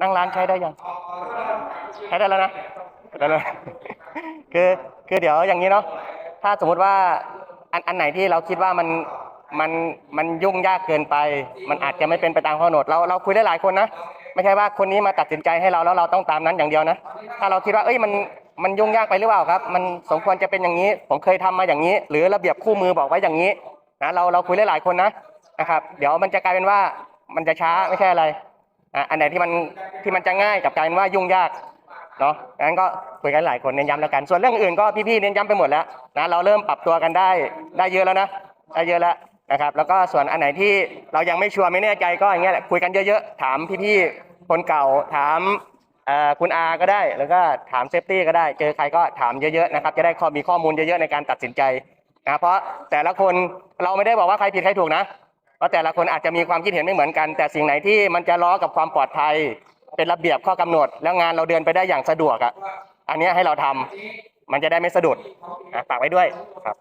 นั่งร้านใช้ได้ยัง ใช้ได้แล้วนะได้แล้วคือคือเดี๋ยวอย่างนี้เนาะถ้าสมมุติว่าอันอันไหนที่เราคิดว่ามันมันมันยุ่งยากเกินไป มันอาจจะไม่เป็นไปตามข้อกำหนดเราเราคุยได้หลายคนนะไม่ใช่ว่าคนนี้มาตัดสินใจให้เราแล้วเราต้องตามนั้นอย่างเดียวนะ ถ้าเราคิดว่าเอ้ยมันมันยุ่งยากไปหรือเปล่าครับ มันสมควรจะเป็นอย่างนี้ ผมเคยทำมาอย่างนี้ หรือระเบียบคู่มือบอกไว้อย่างนี้นะเราเราคุยได้หลายคนนะนะครับ เดี๋ยวมันจะกลายเป็นว่ามันจะช้าไม่ใช่อะไรอะอันไหนที่มัน ที่มันจะง่ายกับกายเป็นว่ายุ่งยากเนาะงั้นก็คุยกันหลายคนเน้นย้ำแล้วกัน ส่วนเรื่องอื่นก็พี่ๆเน้นย้ำไปหมดแล้วนะเราเริ่มปรับตัวกันได้ได้เยอะแล้วนะได้เยอะแล้วนะครับ แล้วก็ส่วนอันไหนที่เรายังไม่ชัวร์ไม่แน่ใจก็อย่างเงี้ยแหละคุยกันเยอะๆถามพี่ๆคนเก่าถามคุณอาก็ได้แล้วก็ถามเซฟตี้ก็ได้ เจอใครก็ถามเยอะๆนะครับ จะได้มีข้อมูลเยอะๆในการตัดสินใจนะเพราะแต่ละคนเราไม่ได้บอกว่าใครผิดใครถูกนะเพราะแต่ละคนอาจจะมีความคิดเห็นไม่เหมือนกัน แต่สิ่งไหนที่มันจะล้อกับความปลอดภัย เป็นระเบียบข้อกำหนด แล้วงานเราเดินไปได้อย่างสะดวกอะ อันนี้ให้เราทำมันจะได้ไม่สะดุดอะฝากไว้ด้วยครับ